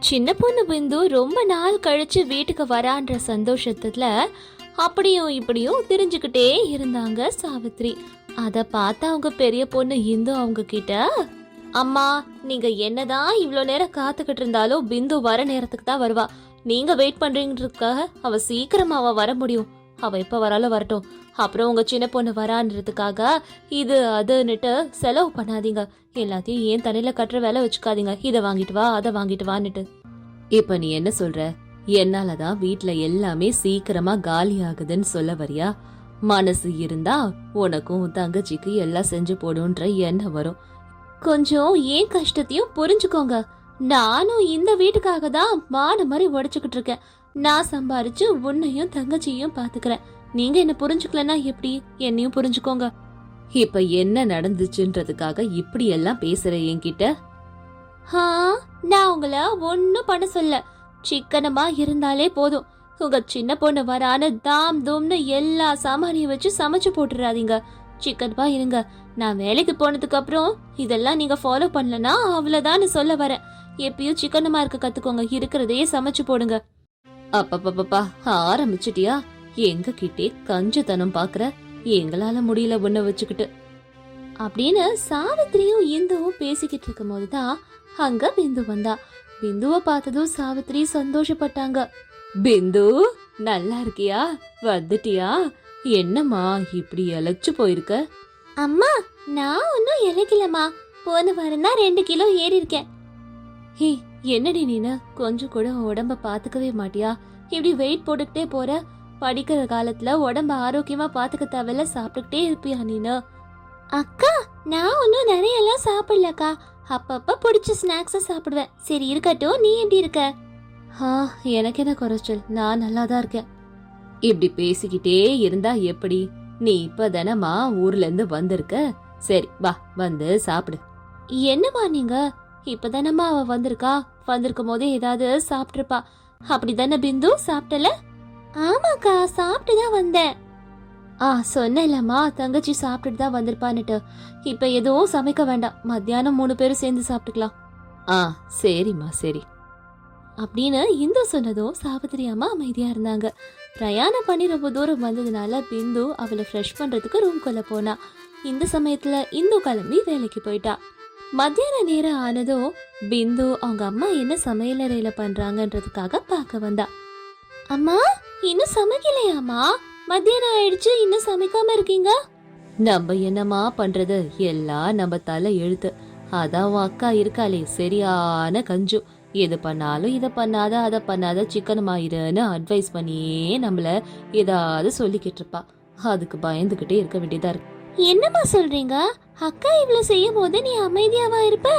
சின்ன பொண்ணு பிந்து ரொம்ப நாள் கழிச்சு வீட்டுக்கு வரான்ற சந்தோஷத்துல அப்படியும் இப்படியும் தெரிஞ்சுக்கிட்டே இருந்தாங்க சாவித்ரி. அதை பார்த்து அவங்க பெரிய பொண்ணு இந்து அவங்க கிட்ட அம்மா நீங்க என்னதான் இவ்வளோ நேரம் காத்துக்கிட்டு இருந்தாலும் பிந்து வர நேரத்துக்கு தான் வருவா. நீங்க வெயிட் பண்றீங்கிறதுக்காக அவ சீக்கிரமா அவ வர முடியும். அவ எப்ப வராலும் வரட்டும். அப்புறம் உங்க சின்ன பொண்ணு வரான்றதுக்காக இது அதுன்னுட்டு செலவு பண்ணாதீங்க. எல்லாத்தையும் ஏன் தலையில கட்டுற வேலை வச்சுக்காதீங்க. இதை வாங்கிட்டு வா அதை வாங்கிட்டு வான்னுட்டு. இப்ப நீ என்ன சொல்ற? என்னாலதான் வீட்ல எல்லாமே சீக்கிரமா காலி ஆகுதுன்னு சொல்ல வரியா? மனசு இருந்தா உனக்கும் தங்கச்சிக்கு எல்லாம் செஞ்சு போடுன்ற எண்ணம் வரும். கொஞ்சம் ஏன் கஷ்டத்தையும் புரிஞ்சுக்கோங்க. நானும் இந்த வீட்டுக்காக தான் மான மாதிரி உடைச்சுக்கிட்டு இருக்கேன். நான் சம்பாரிச்சு உன்னையும் தங்கச்சியையும் பாத்துக்கிறேன். நீங்க என்ன புரிஞ்சுக்கலன்னா எப்படி? என்னையும் புரிஞ்சுக்கோங்க. இப்ப என்ன நடந்துச்சுன்றதுக்காக இப்படி எல்லாம் பேசுற என்கிட்ட? ஆ நான் உங்கள ஒன்னும் பண்ண சொல்ல. சிக்கனமா இருந்தாலே போதும். உங்க சின்ன பொண்ணு வரான தாம் தூம்னு எல்லா சாமானியும் வச்சு சமைச்சு போட்டுறாதீங்க. சிக்கனமா இருங்க. நான் வேலைக்கு போனதுக்கு அப்புறம் இதெல்லாம் நீங்க ஃபாலோ பண்ணலனா அவ்வளவுதான் சொல்ல வரேன். எப்பயும் சிக்கனமா இருக்க கத்துக்கோங்க. இருக்கிறதையே சமைச்சு போடுங்க. அப்பப்பப்பா ஆரம்பிச்சிட்டியா? எங்க கிட்டே கஞ்சத்தனம் பாக்குற எங்களால முடியல உன்ன வச்சுக்கிட்டு. அப்படின்னு சாவித்திரியும் இந்துவும் பேசிக்கிட்டு இருக்கும் போதுதான் அங்க பிந்து வந்தா. பிந்துவை பார்த்ததும் சாவித்திரி சந்தோஷப்பட்டாங்க. பிந்து நல்லா இருக்கியா? வந்துட்டியா? என்னம்மா இப்படி இழைச்சு போயிருக்க? அம்மா நான் ஒன்னும் இழைக்கலம்மா. போன வாரம் தான் ரெண்டு கிலோ ஏறி இருக்கேன் ஹே என்னடி நீனு? கொஞ்சம் கூட உடம்ப பாத்துக்கவே மாட்டியா? இப்படி வெயிட் போட்டுக்கிட்டே போற? படிக்கிற காலத்துல உடம்ப ஆரோக்கியமா பாத்துக்க தேவையில்ல சாப்பிட்டுக்கிட்டே இருப்பியா நீனு? அக்கா நான் ஒன்றும் நிறைய எல்லாம் சாப்பிடலக்கா. அப்பப்ப பிடிச்ச ஸ்நாக்ஸை சாப்பிடுவேன். சரி இருக்கட்டும். நீ எப்படி இருக்க? ஆ எனக்கு என்ன குறைச்சல்? நான் நல்லா தான் இருக்கேன். இப்படி பேசிக்கிட்டே இருந்தா எப்படி? நீ இப்ப தானமா ஊர்ல இருந்து வந்திருக்க? சரி வா வந்து சாப்பிடு. என்னமா நீங்க? இப்பதானம்மா அவ வந்திருக்கா? வந்திருக்கும் போதே ஏதாவது சாப்பிட்டிருப்பா. அப்படிதானே பிந்து? சாப்பிட்டல? ஆமாக்கா சாப்பிட்டு தான் வந்தேன். ஆ சொன்னேன்லம்மா தங்கச்சி சாப்பிட்டுட்டு தான் வந்திருப்பான்னுட்டு. இப்ப எதுவும் சமைக்க வேண்டாம். மத்தியானம் மூணு பேரும் சேர்ந்து சாப்பிட்டுக்கலாம். ஆ சரிம்மா சரி. அப்படின்னு இந்து சொன்னதும் சாவித்திரி அம்மா அமைதியா இருந்தாங்க. பிரயாணம் பண்ணி ரொம்ப தூரம் வந்ததுனால பிந்து அவளை ஃப்ரெஷ் பண்றதுக்கு ரூம்குள்ள போனா. இந்த சமயத்துல இந்து கிளம்பி வேலைக்கு போயிட்டா. மத்தியான நேரம் ஆனதும் பிந்து அவங்க அம்மா என்ன சமையலறையில பண்றாங்கன்றதுக்காக பார்க்க வந்தா. அம்மா இன்னும் சமைக்கலையாம்மா? மத்தியானம் ஆயிடுச்சு இன்னும் சமைக்காம இருக்கீங்க? நம்ம என்னம்மா பண்றது? எல்லாம் நம்ம தலை எழுத்து. அதான் உன் அக்கா இருக்காளே சரியான கஞ்சு. எது பண்ணாலும் இதை பண்ணாத அதை பண்ணாத சிக்கன் இருன்னு அட்வைஸ் பண்ணியே நம்மள ஏதாவது சொல்லிக்கிட்டு இருப்பா. அதுக்கு பயந்துகிட்டே இருக்க வேண்டியதா இருக்கு. என்னம்மா சொல்றீங்க? அக்கா இவ்வளவு செய்யும் போது நீ அமைதியாவா இருப்ப?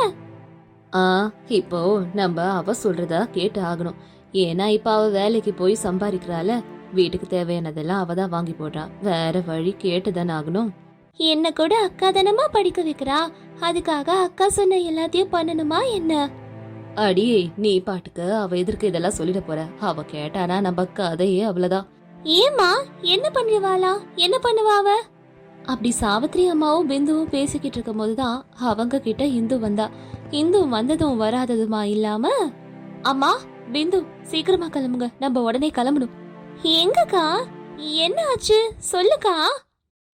ஆ இப்போ நம்ம அவ சொல்றதா கேட்டு ஆகணும். ஏன்னா இப்ப அவ வேலைக்கு போய் சம்பாதிக்கிறால வீட்டுக்கு தேவையானதெல்லாம் அவ தான் வாங்கி போடுறா. வேற வழி கேட்டுதானே ஆகணும். என்ன கூட அக்கா தானமா படிக்க வைக்கிறா? அதுக்காக அக்கா சொன்ன எல்லாத்தையும் பண்ணணுமா என்ன? அடியே நீ பாட்டுக்கு அவ எதற்கு இதெல்லாம் சொல்லிட போற. அவ கேட்டானா நம்ம கதையே அவ்வளவுதான். ஏமா என்ன பண்ணுவாளா என்ன பண்ணுவா அவ? அப்படி சாவித்ரி அம்மாவும் பிந்துவும் பேசிக்கிட்டு இருக்கும் போதுதான் அவங்க கிட்ட இந்து வந்தா. இந்து வந்ததும் வராததுமா இல்லாம? அம்மா பிந்து சீக்கிரமா கிளம்புங்க. நம்ம உடனே கிளம்பணும். எங்கக்கா? என்ன ஆச்சு? சொல்லுக்கா.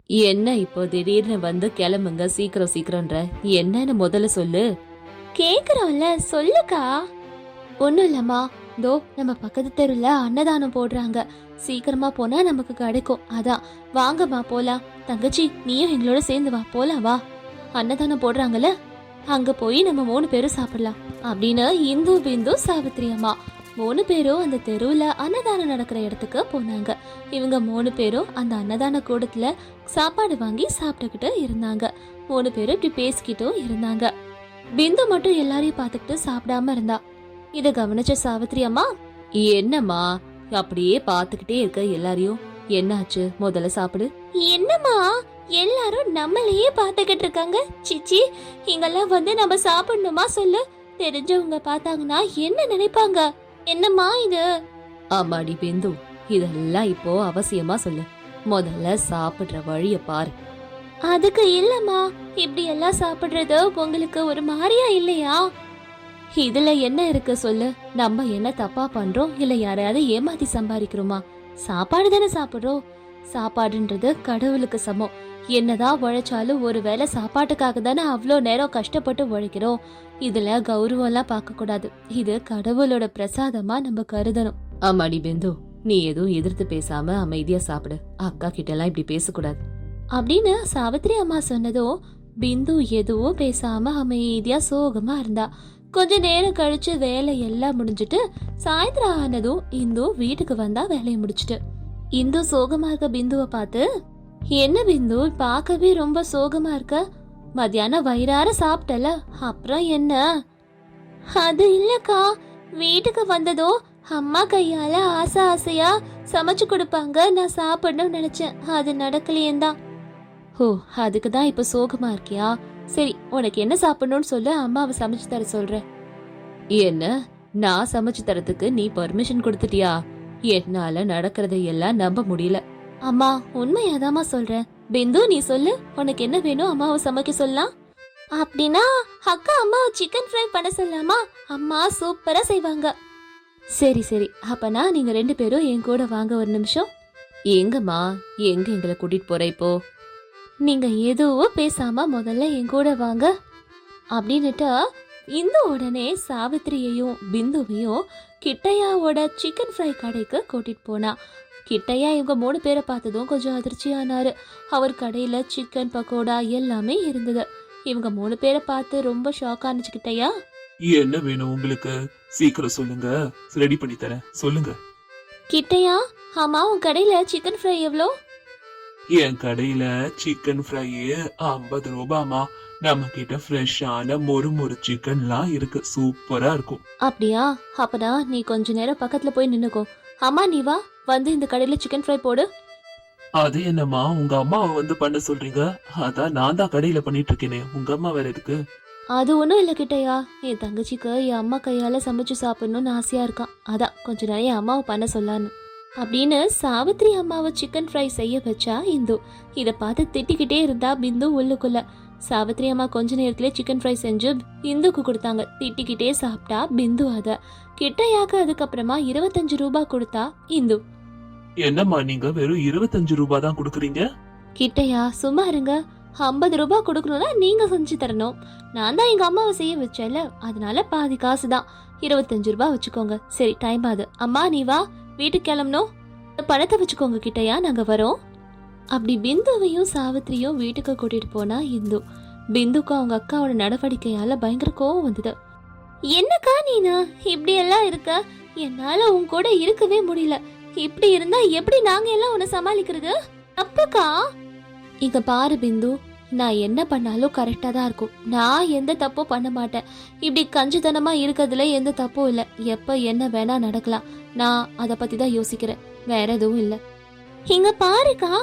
என்ன இப்போ திடீர்னு வந்து கிளம்புங்க சீக்கிரம் சீக்கிரம்ன்ற? என்னன்னு முதல்ல சொல்லு. கேக்குறோம்ல சொல்லுக்கா. ஒன்றும் இல்லம்மா. தோ நம்ம பக்கத்து தெருவில் அன்னதானம் போடுறாங்க. சீக்கிரமா போனா நமக்கு கிடைக்கும். அதான் வாங்கம்மா போலாம். தங்கச்சி நீயும் எங்களோட சேர்ந்து வா போலாம் வா. அன்னதானம் போடுறாங்கல்ல? அங்க போய் நம்ம மூணு பேரும் சாப்பிடலாம். அப்படின்னு இந்து பிந்து சாவித்ரி அம்மா மூணு பேரும் அந்த தெருவில் அன்னதானம் நடக்கிற இடத்துக்கு போனாங்க. இவங்க மூணு பேரும் அந்த அன்னதான கூடத்தில் சாப்பாடு வாங்கி சாப்பிட்டுக்கிட்டு இருந்தாங்க. மூணு பேரும் இப்படி பேசிக்கிட்டும் இருந்தாங்க. பிந்து மட்டும் எல்லாரையும் பார்த்துக்கிட்டு சாப்பிடாம இருந்தா. இதை கவனிச்ச சாவித்ரி அம்மா என்னம்மா அப்படியே பார்த்துக்கிட்டே இருக்க எல்லாரையும். என்னாச்சு? முதல்ல சாப்பிடு. என்னம்மா? எல்லாரும் நம்மளையே பார்த்துக்கிட்டு இருக்காங்க. சிச்சி இங்கெல்லாம் வந்து நம்ம சாப்பிடணுமா சொல்லு. தெரிஞ்சவங்க பார்த்தாங்கன்னா என்ன நினைப்பாங்க? என்னம்மா இது? ஆமாடி பிந்து இதெல்லாம் இப்போ அவசியமா சொல்லு. முதல்ல சாப்பிடுற வழிய பாரு. அதுக்கு இல்லம்மா. இப்படி எல்லாம் சாப்பிடுறது உங்களுக்கு ஒரு மாதிரியா இல்லையா? இதுல என்ன இருக்கு சொல்லு? நம்ம என்ன தப்பா பண்றோம்? இல்ல யாரையாவது ஏமாத்தி சம்பாதிக்கிறோமா? சாப்பாடு தானே சாப்பிடுறோம். சாப்பாடுன்றது கடவுளுக்கு சமம். என்னதான் உழைச்சாலும் ஒருவேளை சாப்பாட்டுக்காக தானே அவ்வளோ நேரம் கஷ்டப்பட்டு உழைக்கிறோம். இதுல கௌரவம்லாம் பார்க்க கூடாது. இது கடவுளோட பிரசாதமா நம்ம கருதணும். ஆமாடி பிந்து. நீ எதுவும் எதிர்த்து பேசாம அமைதியா சாப்பிடு. அக்கா கிட்ட எல்லாம் இப்படி பேசக்கூடாது. அப்படின்னு சாவித்ரி அம்மா சொன்னதும் பிந்து எதுவும் பேசாம அமைதியா சோகமா இருந்தா. கொஞ்ச நேரம் கழிச்சு வேலை எல்லாம் முடிஞ்சிட்டு சாயந்தரம் ஆனதும் இந்து வீட்டுக்கு வந்தா வேலையை முடிச்சிட்டு. இந்து சோகமா இருக்க பிந்துவை பார்த்து என்ன பிந்து பார்க்கவே ரொம்ப சோகமா இருக்க? மத்தியானம் வயிறார சாப்பிட்டல அப்புறம் என்ன? அது இல்லக்கா வீட்டுக்கு வந்ததோ அம்மா கையால ஆசை ஆசையா சமைச்சு கொடுப்பாங்க நான் சாப்பிடணும்னு நினைச்சேன். அது நடக்கலையேந்தான் ஓ அதுக்கு தான் இப்ப சோகமா இருக்கியா? சரி உனக்கு என்ன சாப்பிடணும்னு சொல்லு அம்மாவை சமைச்சு தர சொல்றேன். என்ன? நான் சமைச்சு தரதுக்கு நீ பர்மிஷன் கொடுத்துட்டியா? என்னால நடக்கிறதை எல்லாம் நம்ப முடியல. அம்மா உண்மையாதாம்மா சொல்றேன். பிந்து நீ சொல்லு உனக்கு என்ன வேணும் அம்மாவை சமைக்க சொல்லலாம்? அப்படின்னா அக்கா அம்மாவை சிக்கன் ஃப்ரை பண்ண சொல்லலாமா? அம்மா சூப்பரா செய்வாங்க. சரி சரி. அப்பனா நீங்க ரெண்டு பேரும் என் கூட வாங்க ஒரு நிமிஷம். எங்கம்மா? எங்க எங்களை கூட்டிட்டு போற இப்போ? நீங்க எதுவும் பேசாம முதல்ல என் கூட வாங்க. அப்படின்னுட்டு இந்த உடனே சாவித்திரியையும் பிந்துவையும் கிட்டையாவோட சிக்கன் ஃப்ரை கடைக்கு கூட்டிட்டு போனா. கிட்டையா இவங்க மூணு பேரை பார்த்ததும் கொஞ்சம் அதிர்ச்சியானாரு. அவர் கடையில சிக்கன் பக்கோடா எல்லாமே இருந்தது. இவங்க மூணு பேரை பார்த்து ரொம்ப ஷாக் ஆனிச்சு கிட்டையா. என்ன வேணும் உங்களுக்கு? சீக்கிரம் சொல்லுங்க. ரெடி பண்ணி தரேன். சொல்லுங்க. கிட்டையா ஆமா உன் கடையில சிக்கன் ஃப்ரை எவ்வளோ? என் கடையில சிக்கன் ஃப்ரை ஐம்பது ரூபாமா நம்ம கிட்ட ஃப்ரெஷ்ஷான மொறு மொறு சிக்கன்லாம் இருக்கு. சூப்பரா இருக்கும். அப்படியா? அப்பனா நீ கொஞ்ச நேரம் பக்கத்துல போய் நின்னுக்கோ. அம்மா நீ வா. வந்து இந்த கடையில சிக்கன் ஃப்ரை போடு. அது என்னம்மா? உங்க அம்மாவை வந்து பண்ண சொல்றீங்க? அதான் நான் தான் கடையில பண்ணிட்டு இருக்கேனே உங்க அம்மா வேற எதுக்கு? அது ஒன்றும் இல்லை கிட்டையா. என் தங்கச்சிக்கு என் அம்மா கையால் சமைச்சு சாப்பிடணும்னு ஆசையாக இருக்கான். அதான் கொஞ்ச நேரம் என் அம்மாவை பண்ண சொல்லான்னு. அப்படின்னு சாவித்ரி அம்மாவை சிக்கன் ஃப்ரை செய்ய வச்சா இந்து. இதை பார்த்து திட்டிக்கிட்டே இருந்தா பிந்து உள்ளுக்குள்ள. சாவித்ரி அம்மா கொஞ்ச நேரத்திலே சிக்கன் ஃப்ரை செஞ்சு இந்துக்கு கொடுத்தாங்க. திட்டிக்கிட்டே சாப்பிட்டா பிந்து அதை. கிட்டையாக்கு அதுக்கப்புறமா இருபத்தஞ்சு ரூபாய் கொடுத்தா இந்து. என்னம்மா நீங்க வெறும் இருபத்தஞ்சு ரூபாய் தான் கொடுக்குறீங்க? கிட்டையா சும்மா இருங்க. ஐம்பது ரூபாய் கொடுக்கணும்னா நீங்க செஞ்சு தரணும். நான் தான் எங்க அம்மாவை செய்ய வச்சேன்ல அதனால பாதி காசு தான். இருபத்தஞ்சு ரூபாய் வச்சுக்கோங்க. சரி டைம் ஆகுது. அம்மா நீ வா. வீட்டுக்கு கிளம்பணும் பணத்தை வச்சுக்கோங்க கிட்டையா நாங்கள் வரோம். அப்படி பிந்துவையும் சாவித்திரியும் வீட்டுக்கு கூட்டிட்டு போனா இந்து. பிந்துக்கும் அவங்க அக்காவோட நடவடிக்கையால பயங்கர கோவம் வந்தது. என்னக்கா நீனா? இப்படி எல்லாம் இருக்க? என்னால உன் கூட இருக்கவே முடியல. இப்படி இருந்தா எப்படி நாங்க எல்லாம் உன்னை சமாளிக்கிறது? அப்பக்கா இங்க பாரு பிந்து. நான் என்ன பண்ணாலும் கரெக்டாக தான் இருக்கும். நான் எந்த தப்பும் பண்ண மாட்டேன். இப்படி கஞ்சித்தனமாக இருக்கிறதுல எந்த தப்பும் இல்லை. எப்போ என்ன வேணா நடக்கலாம். நான் அதை பற்றி தான் யோசிக்கிறேன். வேற எதுவும் இல்லை. இங்க பாருக்கா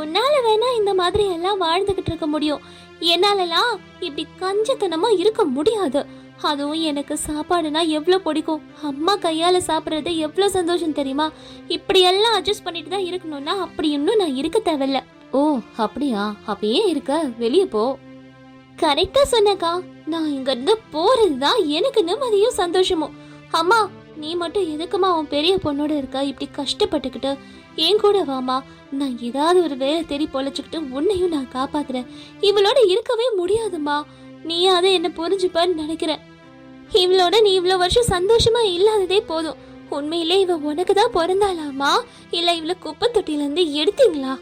உன்னால வேணா இந்த மாதிரி எல்லாம் வாழ்ந்துகிட்டு இருக்க முடியும். என்னாலலாம் இப்படி கஞ்சத்தனமா இருக்க முடியாது. அதுவும் எனக்கு சாப்பாடுனா எவ்வளோ பிடிக்கும். அம்மா கையால் சாப்பிட்றது எவ்வளோ சந்தோஷம் தெரியுமா? இப்படியெல்லாம் அட்ஜஸ்ட் பண்ணிட்டு தான் இருக்கணும்னா அப்படி இன்னும் நான் இருக்க தேவையில்ல. ஓ அப்படியா? அப்ப ஏன் இருக்க. வெளியே போ. கரெக்டா சொன்னக்கா. நான் இங்க இருந்து போறதுதான் எனக்கு நிம்மதியும் சந்தோஷமும். அம்மா நீ மட்டும் எதுக்குமா உன் பெரிய பொண்ணோட இருக்க? இப்படி கஷ்டப்பட்டுக்கிட்டு. என் கூட வாமா நான் ஏதாவது ஒரு வேலை தேடி பொழைச்சுக்கிட்டு உன்னையும் நான் காப்பாத்துறேன். இவளோட இருக்கவே முடியாதும்மா. அதை என்ன புரிஞ்சுப்பான்னு நினைக்கிறேன். இவளோட நீ இவ்வளோ வருஷம் சந்தோஷமா இல்லாததே போதும். உண்மையிலே இவ உனக்கு தான் பிறந்தாளாமா இல்ல இவள குப்பை தொட்டிலேருந்து எடுத்தீங்களா?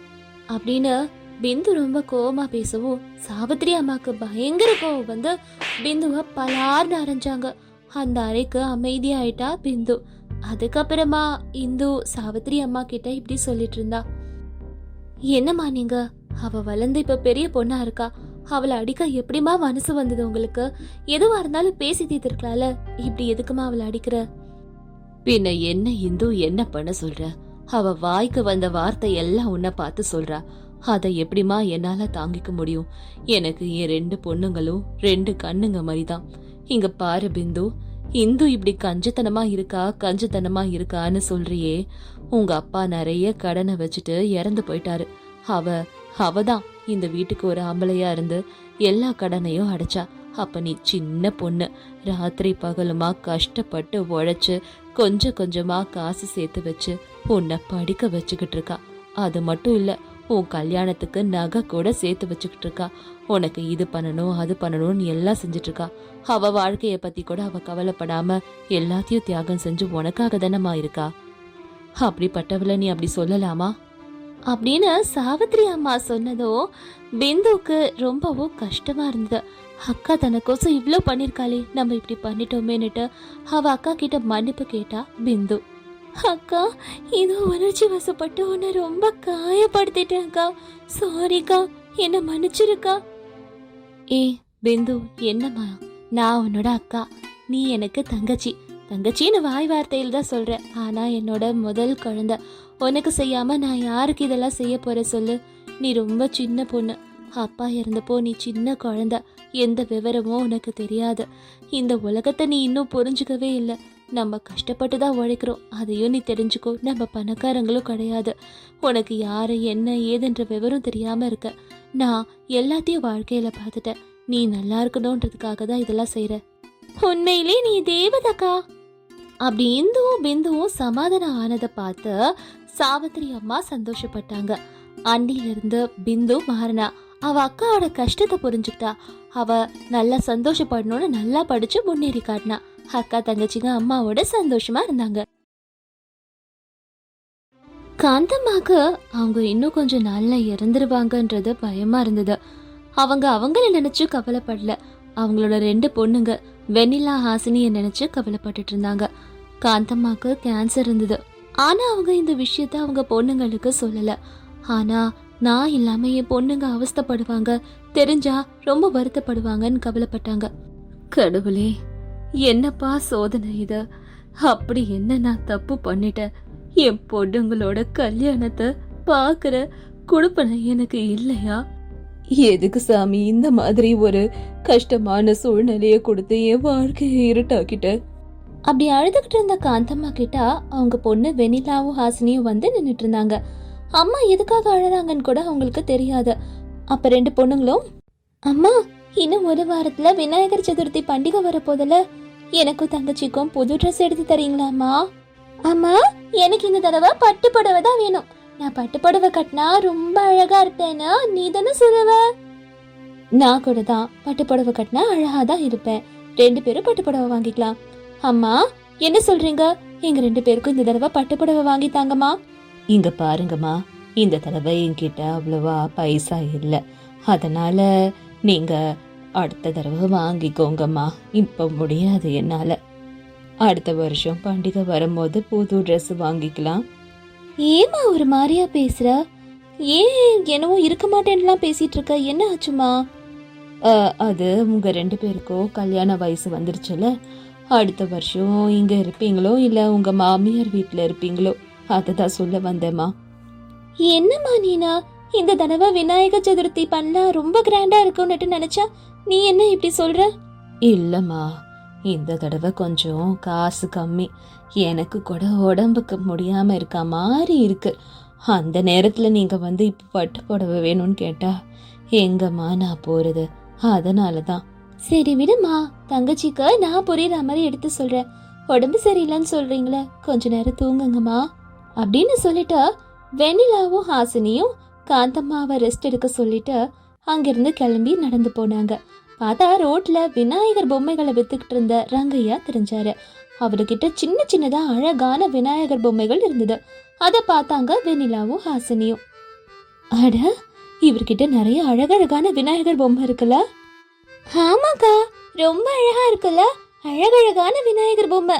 அப்படின்னு பிந்து ரொம்ப கோவமா பேசவும் சாவித்திரி அம்மாக்கு பயங்கர கோவம் வந்து பிந்துவை பலார்னு அரைஞ்சாங்க. அந்த அறைக்கு அமைதியாயிட்டா பிந்து. அதுக்கப்புறமா இந்து சாவித்திரி அம்மா கிட்ட இப்படி சொல்லிட்டு இருந்தா. என்னம்மா நீங்க? அவ வளர்ந்து இப்ப பெரிய பொண்ணா இருக்கா? அவளை அடிக்க எப்படிமா மனசு வந்தது உங்களுக்கு? எதுவா இருந்தாலும் பேசி தீர்த்திருக்கலாம்ல? இப்படி எதுக்குமா அவளை அடிக்கிற? பின்ன என்ன இந்து என்ன பண்ண சொல்ற? அவ வாய்க்கு வந்த வார்த்தை எல்லாம் உன்னை பார்த்து சொல்றா. அதை எப்படிமா என்னால தாங்கிக்க முடியும்? எனக்கு என் ரெண்டு பொண்ணுங்களும் ரெண்டு கண்ணுங்க மாதிரிதான். இங்க பாரு பிந்து இந்து இப்படி கஞ்சத்தனமா இருக்கா கஞ்சத்தனமா இருக்கான்னு சொல்றியே. உங்க அப்பா நிறைய கடனை வச்சுட்டு இறந்து போயிட்டாரு. அவ அவதான் இந்த வீட்டுக்கு ஒரு ஆம்பளையா இருந்து எல்லா கடனையும் அடைச்சா. அப்ப நீ சின்ன பொண்ணு ராத்திரி பகலுமா கஷ்டப்பட்டு உழைச்சு கொஞ்சம் கொஞ்சமா காசு சேர்த்து வச்சு உன்னை படிக்க வச்சுக்கிட்டு இருக்கா. அது மட்டும் இல்லை உன் கல்யாணத்துக்கு நகை கூட சேர்த்து வச்சுக்கிட்டு இருக்கா. உனக்கு இது பண்ணணும் அது பண்ணணும்னு எல்லாம் செஞ்சுட்டு இருக்கா. அவ வாழ்க்கையை பத்தி கூட அவ கவலைப்படாம எல்லாத்தையும் தியாகம் செஞ்சு உனக்காக தானம்மா இருக்கா? அப்படிப்பட்டவளை நீ அப்படி சொல்லலாமா? அப்படின்னு சாவித்ரி அம்மா சொன்னதோ பிந்துவுக்கு ரொம்பவும் கஷ்டமா இருந்தது. அக்கா தனக்கோசம் இவ்வளோ பண்ணிருக்காளே நம்ம இப்படி பண்ணிட்டோமேனுட்டு அவ அக்கா கிட்ட மன்னிப்பு கேட்டா பிந்து. அக்கா இது உணர்ச்சி வசப்பட்டு உன்னை ரொம்ப காயப்படுத்திட்டேன்க்கா சாரிக்கா என்ன மன்னிச்சிருக்கா? ஏ பிந்து என்னம்மா? நான் உன்னோட அக்கா. நீ எனக்கு தங்கச்சி. தங்கச்சின்னு வாய் வார்த்தையில் தான் சொல்கிறேன் ஆனால் என்னோட முதல் குழந்தை. உனக்கு செய்யாமல் நான் யாருக்கு இதெல்லாம் செய்ய போகிற சொல்லு. நீ ரொம்ப சின்ன பொண்ணு. அப்பா இறந்தப்போ நீ சின்ன குழந்த. எந்த விவரமும் உனக்கு தெரியாது. இந்த உலகத்தை நீ இன்னும் புரிஞ்சுக்கவே இல்லை. நம்ம கஷ்டப்பட்டு தான் உழைக்கிறோம். அதையும் நீ தெரிஞ்சுக்கோ. நம்ம பணக்காரங்களும் கிடையாது. உனக்கு யார் என்ன ஏதுன்ற விவரம் தெரியாமல் இருக்க. நான் எல்லாத்தையும் வாழ்க்கையில் பார்த்துட்டேன். நீ நல்லா இருக்கணுன்றதுக்காக தான் இதெல்லாம் செய்கிற உண்மையிலே நீ தேவதக்கா? அப்படி இந்துவும் பிந்துவும் சமாதானம் ஆனதை பார்த்து சாவித்திரி அம்மா சந்தோஷப்பட்டாங்க. அன்னிலிருந்து பிந்து மாறினா. அவ அக்காவோட கஷ்டத்தை புரிஞ்சுக்கிட்டா. அவ நல்லா சந்தோஷப்படணும்னு நல்லா படிச்சு முன்னேறி காட்டினா. அக்கா தங்கச்சிங்க அம்மாவோட சந்தோஷமா இருந்தாங்க. காந்தம்மாக்கு அவங்க இன்னும் கொஞ்சம் நாள்ல இறந்துருவாங்கன்றது பயமா இருந்தது. அவங்க அவங்கள நினைச்சு கவலைப்படல. அவங்களோட ரெண்டு பொண்ணுங்க வெண்ணிலா ஹாசினியை நினைச்சு கவலைப்பட்டுட்டு இருந்தாங்க. காந்தம்மாக்கு கேன்சர் இருந்தது. ஆனா அவங்க இந்த விஷயத்த அவங்க பொண்ணுங்களுக்கு சொல்லல. ஆனா நான் இல்லாம என் பொண்ணுங்க அவஸ்தைப்படுவாங்க தெரிஞ்சா ரொம்ப வருத்தப்படுவாங்கன்னு கவலைப்பட்டாங்க. கடவுளே என்னப்பா சோதனை இது? அப்படி என்ன நான் தப்பு பண்ணிட்டேன்? என் பொண்ணுங்களோட கல்யாணத்தை பாக்குற குடுப்பனை எனக்கு இல்லையா? எதுக்கு சாமி இந்த மாதிரி ஒரு கஷ்டமான சூழ்நிலையை கொடுத்து என் வாழ்க்கையை இருட்டாக்கிட்ட? அப்படி அழுதுகிட்டு இருந்த காந்தம்மா கிட்ட அவங்க பொண்ணு வெனிலாவும் ஹாசினியும் வந்து நின்னுட்டு இருந்தாங்க. அம்மா எதுக்காக அழறாங்கன்னு கூட அவங்களுக்கு தெரியாது. அப்ப ரெண்டு பொண்ணுங்களும் அம்மா இன்னும் ஒரு வாரத்துல விநாயகர் சதுர்த்தி பண்டிகை வரப்போதுல. எனக்கும் தங்கச்சிக்கும் புது ட்ரெஸ் எடுத்து தரீங்களாம்மா? அம்மா எனக்கு இந்த தடவை பட்டு புடவை தான் வேணும். நான் பட்டு புடவை கட்டினா ரொம்ப அழகா இருப்பேனா நீ தானே சொல்லுவ? நான் கூட தான் பட்டு புடவை கட்டினா அழகா தான் இருப்பேன். ரெண்டு பேரும் பட்டு புடவை வாங்கிக்கலாம். அம்மா என்ன சொல்றீங்க? எங்க ரெண்டு பேருக்கும் இந்த தடவை பட்டு புடவை வாங்கி தாங்கம்மா. இங்க பாருங்கம்மா இந்த தடவை என்கிட்ட அவ்வளவா பைசா இல்லை. அதனால நீங்க அடுத்த தடவை வாங்கிக்கோங்கம்மா. இப்போ முடியாது என்னால. அடுத்த வருஷம் பண்டிகை வரும்போது புது ட்ரெஸ் வாங்கிக்கலாம். ஏமா ஒரு மாதிரியா பேசுற? ஏன் என்னவோ இருக்க மாட்டேன்லாம் பேசிட்டு இருக்க? என்ன ஆச்சுமா அது உங்க ரெண்டு பேருக்கும் கல்யாண வயசு வந்துருச்சுல அடுத்த வருஷம் இங்க இருப்பீங்களோ இல்ல உங்க மாமியார் வீட்ல இருப்பீங்களோ? அததான் சொல்ல வந்தேம்மா. என்னம்மா நீனா? இந்த தடவை விநாயகர் சதுர்த்தி பண்ணலாம். ரொம்ப கிராண்டா இருக்கும்னுட்டு நினைச்சா நீ என்ன இப்படி சொல்ற? இல்லம்மா இந்த தடவை கொஞ்சம் காசு கம்மி. எனக்கு கூட உடம்புக்கு முடியாம இருக்க மாதிரி இருக்கு. அந்த நேரத்துல நீங்க வந்து இப்ப பட்டு புடவை வேணும்னு கேட்டா எங்கம்மா நான் போறது? அதனால தான் சரி விடுமா தங்கச்சிக்கு நான் புரியுற மாதிரி எடுத்து சொல்றேன் உடம்பு சரியில்லைன்னு சொல்றீங்களே கொஞ்ச நேரம் தூங்குங்கம்மா. அப்படின்னு சொல்லிட்டு வெண்ணிலாவும் ஹாசினியும் காந்தம்மாவை ரெஸ்ட் எடுக்க சொல்லிட்டு அங்கிருந்து கிளம்பி நடந்து போனாங்க. பார்த்தா ரோட்ல விநாயகர் பொம்மைகளை வித்துக்கிட்டு இருந்த ரங்கையா தெரிஞ்சாரு. அவர்கிட்ட சின்ன சின்னதா அழகான விநாயகர் பொம்மைகள் இருந்தது. அதை பார்த்தாங்க வெண்ணிலாவும் ஹாசினியும். அட இவர்கிட்ட நிறைய அழகழகான விநாயகர் பொம்மை இருக்குல்ல? ஆமாக்கா ரொம்ப அழகா இருக்குல்ல? அழகழகான விநாயகர் பொம்மை.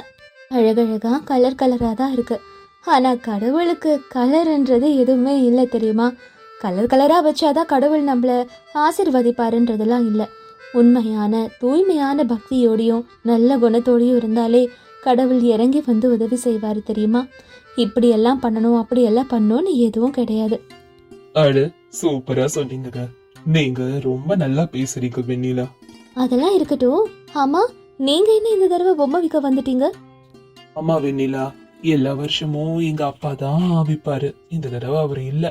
அழகழகா கலர் கலரா தான் இருக்கு. ஆனா கடவுளுக்கு கலர்ன்றது எதுவுமே இல்லை தெரியுமா? கலர் கலரா வச்சாதான் கடவுள் நம்மள ஆசிர்வதிப்பாருன்றதெல்லாம் இல்லை. உண்மையான தூய்மையான பக்தியோடையும் நல்ல குணத்தோடையும் இருந்தாலே கடவுள் இறங்கி வந்து உதவி செய்வாரு தெரியுமா? இப்படியெல்லாம் பண்ணணும் அப்படியெல்லாம் பண்ணணும்னு எதுவும் கிடையாது. அடு சூப்பரா சொன்னீங்க நீங்க ரொம்ப நல்லா பேசுறீங்க வெண்ணிலா. அதெல்லாம் இருக்கட்டும். ஆமா நீங்க என்ன இந்த தடவை பொம்மை விற்க வந்துட்டீங்க? அம்மா வெண்ணிலா. எல்லா வருஷமும் எங்க அப்பா தான் விப்பாரு இந்த தடவை அவர் இல்ல.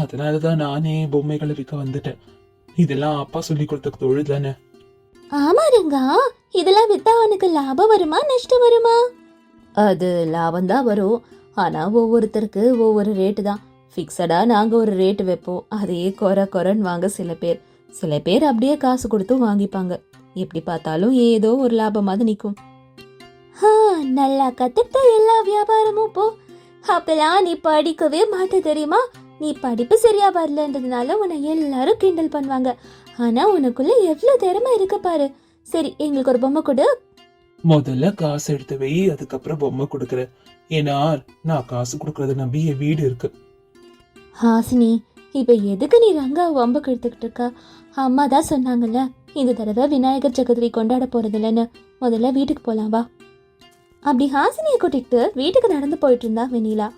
அதனாலதான் நானே பொம்மைகளை விற்க வந்துட்டேன். இதெல்லாம் அப்பா சொல்லி கொடுத்த தொழில் தானே. ஆமா ரங்கா இதெல்லாம் வித்தா உனக்கு லாபம் வருமா நஷ்டம் வருமா? அது லாபம் தான் வரும். ஆனா ஒவ்வொருத்தருக்கு ஒவ்வொரு ரேட்டு தான். ஃபிக்ஸடா நாங்க ஒரு ரேட்டு வைப்போம். அதையே குறை குறைன்னு வாங்க சில பேர். சில பேர் அப்படியே காசு கொடுத்து வாங்கிப்பாங்க. எப்படி பார்த்தாலும் ஏதோ ஒரு லாபமாவது நிற்கும் நல்லா கத்துக்கிட்ட எல்லா வியாபாரமும் போ. அப்பெல்லாம் நீ படிக்கவே மாட்ட தெரியுமா? நீ படிப்பு சரியா வரலன்றதுனால உன்னை எல்லாரும் கிண்டல் பண்ணுவாங்க. ஆனா உனக்குள்ள எவ்வளவு திறமை இருக்கு பாரு. சரி எங்களுக்கு ஒரு பொம்மை கொடு. முதல்ல காசு எடுத்து வை அதுக்கப்புறம் பொம்மை கொடுக்குறேன் ஏன்னா நான் காசு கொடுக்கறத நம்பி என் வீடு இருக்கு. ஹாசினி இப்ப எதுக்கு நீ ரங்கா வம்புக்கு எடுத்துக்கிட்டு இருக்க? அம்மா தான் சொன்னாங்கல்ல இந்த தடவை விநாயகர் சதுர்த்தி கொண்டாட போறது இல்லைன்னு முதல்ல வீட்டுக்கு போலாம் வா. அப்படி ஹாசினியை கூட்டிகிட்டு வீட்டுக்கு நடந்து போயிட்டு இருந்தா வெண்ணிலா.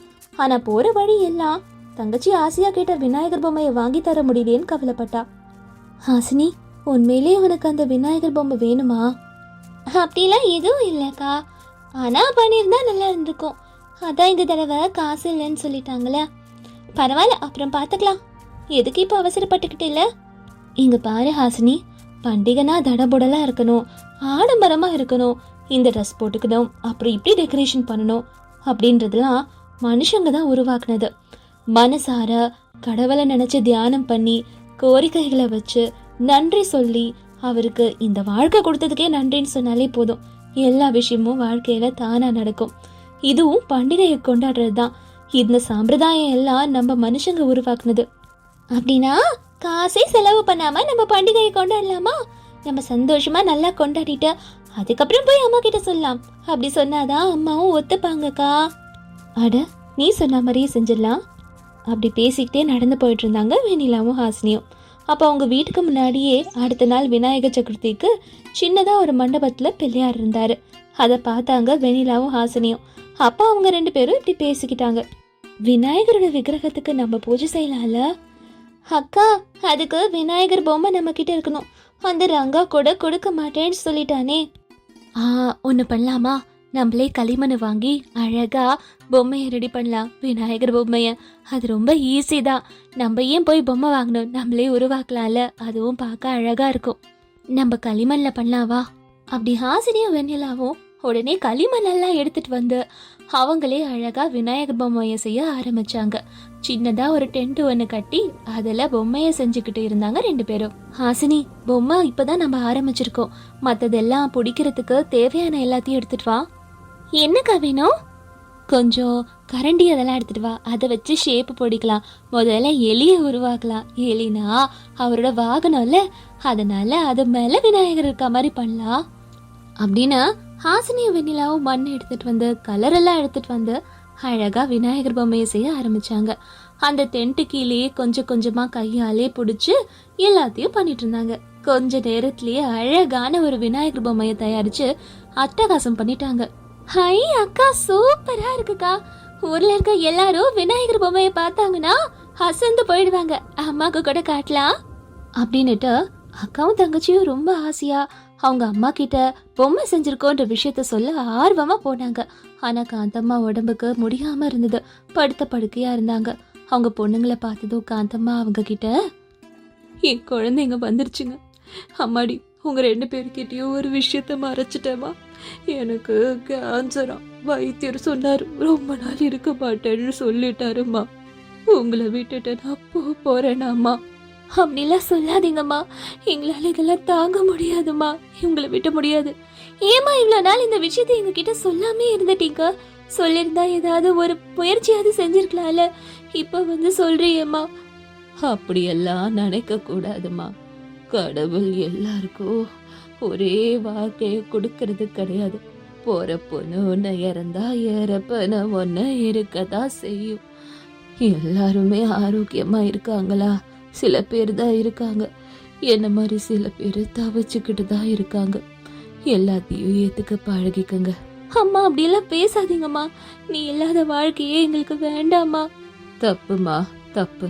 ஆனா போற வழி எல்லாம் தங்கச்சி ஆசையா கேட்ட விநாயகர் பொம்மையை வாங்கி தர முடியலையேன்னு கவலைப்பட்டா. ஹாசினி உண்மையிலேயே உனக்கு அந்த விநாயகர் பொம்மை வேணுமா? அப்படிலாம் எதுவும் இல்லைக்கா. ஆனா பண்ணியிருந்தா நல்லா இருந்திருக்கும். அதான் இந்த தடவை காசு இல்லைன்னு சொல்லிட்டாங்களே பரவாயில்ல அப்புறம் பார்த்துக்கலாம். எதுக்கு இப்போ அவசரப்பட்டுக்கிட்டு இல்லை? இங்கே பாரு ஹாசினி பண்டிகைனா தடபுடலாக இருக்கணும். ஆடம்பரமாக இருக்கணும். இந்த ட்ரெஸ் போட்டுக்கணும். அப்புறம் இப்படி டெக்கரேஷன் பண்ணணும். அப்படின்றதுலாம் மனுஷங்க தான் உருவாக்குனது. மனசார கடவுளை நினச்சி தியானம் பண்ணி கோரிக்கைகளை வச்சு நன்றி சொல்லி அவருக்கு இந்த வாழ்க்கை கொடுத்ததுக்கே நன்றின்னு சொன்னாலே போதும். எல்லா விஷயமும் வாழ்க்கையில தானா நடக்கும். இதுவும் பண்டிகையை கொண்டாடுறது தான் இந்த சம்பிரதாயம் எல்லாம் நம்ம மனுஷங்க உருவாக்குனது. அப்படின்னா காசே செலவு பண்ணாம நம்ம பண்டிகையை கொண்டாடலாமா? நம்ம சந்தோஷமா நல்லா கொண்டாடிட்டு அதுக்கப்புறம் போய் அம்மா கிட்ட சொல்லலாம். அப்படி சொன்னாதான் அம்மாவும் ஒத்துப்பாங்கக்கா. அட நீ சொன்ன மாதிரியே செஞ்சிடலாம். அப்படி பேசிக்கிட்டே நடந்து போயிட்டு இருந்தாங்க வெண்ணிலாவும் ஹாசினியும். அப்போ அவங்க வீட்டுக்கு முன்னாடியே அடுத்த நாள் விநாயகர் சதுர்த்திக்கு சின்னதாக ஒரு மண்டபத்தில் பிள்ளையார் இருந்தார். அதை பார்த்தாங்க வெண்ணிலாவும் ஹாசினியும். அப்போ அவங்க ரெண்டு பேரும் இப்படி பேசிக்கிட்டாங்க. விநாயகரோட விக்கிரகத்துக்கு நம்ம பூஜை செய்யலாம்ல? அக்கா அதுக்கு விநாயகர் பொம்மை நம்ம கிட்ட இருக்கணும். அந்த ரங்கா கூட கொடுக்க மாட்டேன்னு சொல்லிட்டானே. ஆ ஒன்று பண்ணலாமா? நம்மளே களிமண் வாங்கி அழகா பொம்மையை ரெடி பண்ணலாம். விநாயகர் பொம்மையை. அது ரொம்ப ஈஸி தான். நம்ம ஏன் போய் பொம்மை வாங்கணும்? நம்மளே உருவாக்கலாம்ல. அதுவும் பார்க்க அழகா இருக்கும். நம்ம களிமண்ல பண்ணலாம் வா. அப்படி ஹாசினியும் வெண்ணிலாவும் உடனே களிமண் எல்லாம் எடுத்துட்டு வந்து அவங்களே அழகா விநாயகர் பொம்மையை செய்ய ஆரம்பிச்சாங்க. சின்னதா ஒரு டென்ட் ஒன்று கட்டி அதில் பொம்மையை செஞ்சுக்கிட்டு இருந்தாங்க ரெண்டு பேரும். ஹாசினி பொம்மை இப்பதான் நம்ம ஆரம்பிச்சிருக்கோம். மற்றதெல்லாம் பிடிக்கிறதுக்கு தேவையான எல்லாத்தையும் எடுத்துட்டு வா. என்னக்கா வேணும்? கொஞ்சம் கரண்டி அதெல்லாம் எடுத்துட்டு வா. அதை வச்சு ஷேப்பு பிடிக்கலாம். முதல்ல எலியை உருவாக்கலாம். எலினா அவரோட வாகனம்ல அதனால அது மேல விநாயகர் இருக்க மாதிரி பண்ணலாம். அப்படின்னு ஹாசினியும் வெண்ணிலாவும் மண் எடுத்துட்டு வந்து கலர் எல்லாம் எடுத்துட்டு வந்து அழகா விநாயகர் பொம்மையை செய்ய ஆரம்பிச்சாங்க. அந்த டென்ட்டு கீழேயே கொஞ்சம் கொஞ்சமா கையாலே பிடிச்சி எல்லாத்தையும் பண்ணிட்டு இருந்தாங்க. கொஞ்ச நேரத்திலேயே அழகான ஒரு விநாயகர் பொம்மையை தயாரிச்சு அட்டகாசம் பண்ணிட்டாங்க. ஹை அக்கா சூப்பரா இருக்குக்கா. ஊர்ல இருக்க எல்லாரும் விநாயகர் பொம்மையை பார்த்தாங்கன்னா அசந்து போயிடுவாங்க. அம்மாக்கு கூட காட்டலாம். அப்படின்னுட்டு அக்காவும் தங்கச்சியும் ரொம்ப ஆசையா அவங்க அம்மா கிட்ட பொம்மை செஞ்சிருக்கோன்ற விஷயத்த சொல்ல ஆர்வமா போனாங்க. ஆனா காந்தம்மா உடம்புக்கு முடியாம இருந்தது. படுத்த படுக்கையா இருந்தாங்க. அவங்க பொண்ணுங்களை பார்த்ததும் காந்தம்மா அவங்க கிட்ட என் குழந்தைங்க வந்துருச்சுங்க. அம்மாடி உங்க ரெண்டு பேர்கிட்டயும் ஒரு விஷயத்த மறைச்சிட்டேமா எனக்கு கேன்சரா வைத்தியர் சொன்னாரு ரொம்ப நாள் இருக்க மாட்டேன்னு சொல்லிட்டாருமா உங்களை விட்டுட்டு நான் போக போறேனாம்மா. அப்படிலாம் சொல்லாதீங்கம்மா. எங்களால இதெல்லாம் தாங்க முடியாதும்மா. இவங்களை விட்ட முடியாது. ஏமா இவ்வளோ நாள் இந்த விஷயத்தை எங்ககிட்ட சொல்லாமே இருந்துட்டீங்க? சொல்லியிருந்தா ஏதாவது ஒரு முயற்சியாவது செஞ்சிருக்கலாம்ல. இப்போ வந்து சொல்றியேம்மா. அப்படியெல்லாம் நினைக்க கூடாதுமா கடவுள் எல்லாருக்கும் ஒரே வாழ்க்கையை கொடுக்கறது கிடையாது. போறப்பொண்ணு ஒன்று இறந்தா இறப்பன ஒன்று இருக்கதான் செய்யும். எல்லாருமே ஆரோக்கியமா இருக்காங்களா? சில பேர் தான் இருக்காங்க. என்ன மாதிரி சில பேர் தவச்சுக்கிட்டு தான் இருக்காங்க. எல்லாத்தையும் ஏத்துக்க பழகிக்கங்க. அம்மா அப்படியெல்லாம் பேசாதீங்கம்மா. நீ இல்லாத வாழ்க்கையே எங்களுக்கு வேண்டாம்மா. தப்புமா தப்பு.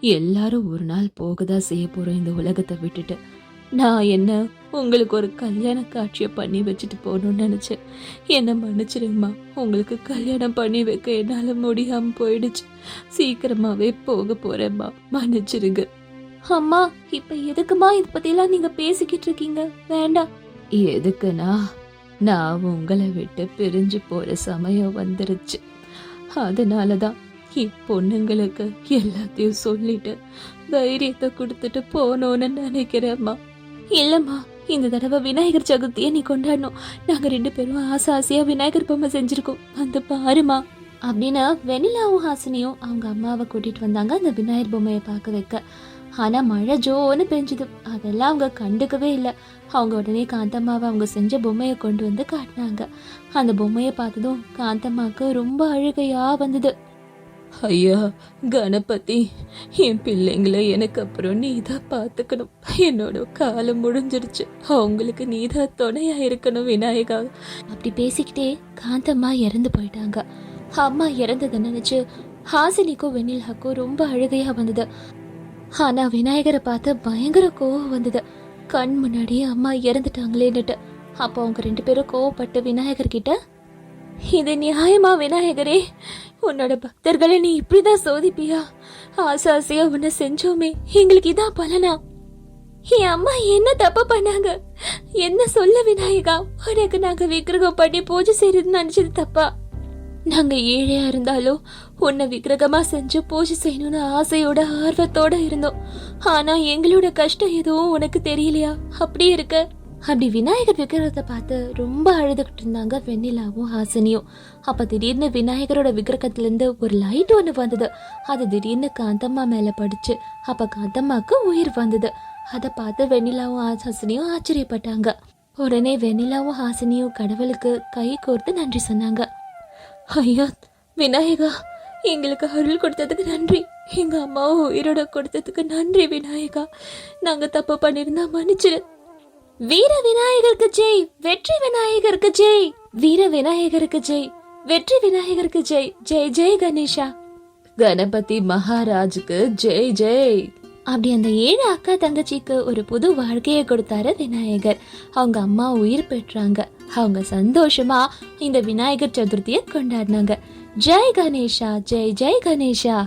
எல்லாரும் ஒரு நாள் போகதான் செய்ய போறோம் இந்த உலகத்தை விட்டுட்டு. நான் என்ன உங்களுக்கு ஒரு கல்யாண காட்சியை பண்ணி வச்சுட்டு போகணும்னு நினைச்சேன். என்ன மன்னிச்சிருங்கம்மா. உங்களுக்கு கல்யாணம் பண்ணி வைக்க என்னால முடியாம போயிடுச்சு. சீக்கிரமாவே போக போறேம்மா. மன்னிச்சிருங்க. அம்மா இப்ப எதுக்குமா இத பத்தியெல்லாம் நீங்க பேசிக்கிட்டு இருக்கீங்க? வேண்டாம். எதுக்குனா நான் உங்களை விட்டு பிரிஞ்சு போற சமயம் வந்துருச்சு. அதனாலதான் பொண்ணுங்களுக்கு எல்லாத்தையும் சொல்லிட்டு தைரியத்தை கொடுத்துட்டு போகணும்னு நினைக்கிறேம்மா. இல்லைம்மா இந்த தடவை விநாயகர் சதுர்த்தியை நீ கொண்டாடணும். நாங்கள் ரெண்டு பேரும் ஆசை ஆசையாக விநாயகர் பொம்மை செஞ்சுருக்கோம். வந்து பாருமா அப்படின்னு வெண்ணிலாவும் ஹாசினியும் அவங்க அம்மாவை கூட்டிகிட்டு வந்தாங்க அந்த விநாயகர் பொம்மையை பார்க்க வைக்க. ஆனால் மழை ஜோன்னு பெஞ்சுது. அதெல்லாம் அவங்க கண்டுக்கவே இல்லை. அவங்க உடனே காந்தம்மாவை அவங்க செஞ்ச பொம்மையை கொண்டு வந்து காட்டினாங்க. அந்த பொம்மையை பார்த்ததும் காந்தம்மாவுக்கு ரொம்ப அழுகையாக வந்தது. ஐயா கணபதி என் பிள்ளைங்களை எனக்கு அப்புறம் நீ தான் பார்த்துக்கணும். என்னோட காலம் முடிஞ்சிருச்சு. அவங்களுக்கு நீ தான் துணையா இருக்கணும் விநாயகா. அப்படி பேசிக்கிட்டே காந்தம்மா இறந்து போயிட்டாங்க. அம்மா இறந்ததை நினைச்சு ஹாசினிக்கும் வெண்ணிலாக்கும் ரொம்ப அழுகையா வந்தது. ஆனா விநாயகரை பார்த்து பயங்கர கோவம் வந்தது. கண் முன்னாடி அம்மா இறந்துட்டாங்களேன்னுட்டு. அப்போ அவங்க ரெண்டு பேரும் கோவப்பட்டு விநாயகர் கிட்ட இது நியாயமா விநாயகரே? உன்னோட பக்தர்களை நீ இப்படிதான் சோதிப்பியா? ஆசை ஆசையா உன்னை செஞ்சோமே. எங்களுக்கு இதான் பலனா? என் அம்மா என்ன தப்பு பண்ணாங்க? என்ன சொல்ல விநாயகா? உனக்கு நாங்க விக்கிரகம் பண்ணி பூஜை செய்யறதுன்னு நினைச்சது தப்பா? நாங்க ஏழையா இருந்தாலும் உன்னை விக்கிரகமா செஞ்சு பூஜை செய்யணும்னு ஆசையோட ஆர்வத்தோட இருந்தோம். ஆனா எங்களோட கஷ்டம் எதுவும் உனக்கு தெரியலையா? அப்படி இருக்க. அப்படி விநாயகர் விக்கிரகத்தை பார்த்து ரொம்ப அழுதுகிட்டு இருந்தாங்க வெண்ணிலாவும் ஹாசினியும். அப்போ திடீர்னு விநாயகரோட விக்கிரகத்துலேருந்து ஒரு லைட் ஒன்று வந்தது. அது திடீர்னு காந்தம்மா மேலே படிச்சு. அப்போ காந்தம்மாவுக்கு உயிர் வந்தது. அதை பார்த்து வெண்ணிலாவும் ஹாசினியும் ஆச்சரியப்பட்டாங்க. உடனே வெண்ணிலாவும் ஹாசினியும் கடவுளுக்கு கை கோர்த்து நன்றி சொன்னாங்க. ஐயா விநாயகா எங்களுக்கு அருள் கொடுத்ததுக்கு நன்றி. எங்கள் அம்மாவும் உயிரோட கொடுத்ததுக்கு நன்றி விநாயகா. நாங்கள் தப்பு பண்ணியிருந்தா மன்னிச்சிடு வீர விநாயகருக்கு ஜெய் வெற்றி விநாயகருக்கு ஜெய் வீர விநாயகருக்கு ஜெய் வெற்றி விநாயகருக்கு ஜெய் ஜெய் ஜெய் கணேஷா. கணபதி மகாராஜுக்கு ஜெய் ஜெய். அப்படி அந்த ஏழு அக்கா தங்கச்சிக்கு ஒரு புது வாழ்க்கையை கொடுத்தாரு விநாயகர். அவங்க அம்மா உயிர் பெற்றாங்க. அவங்க சந்தோஷமா இந்த விநாயகர் சதுர்த்தியை கொண்டாடினாங்க. ஜெய் கணேஷா ஜெய் ஜெய் கணேஷா.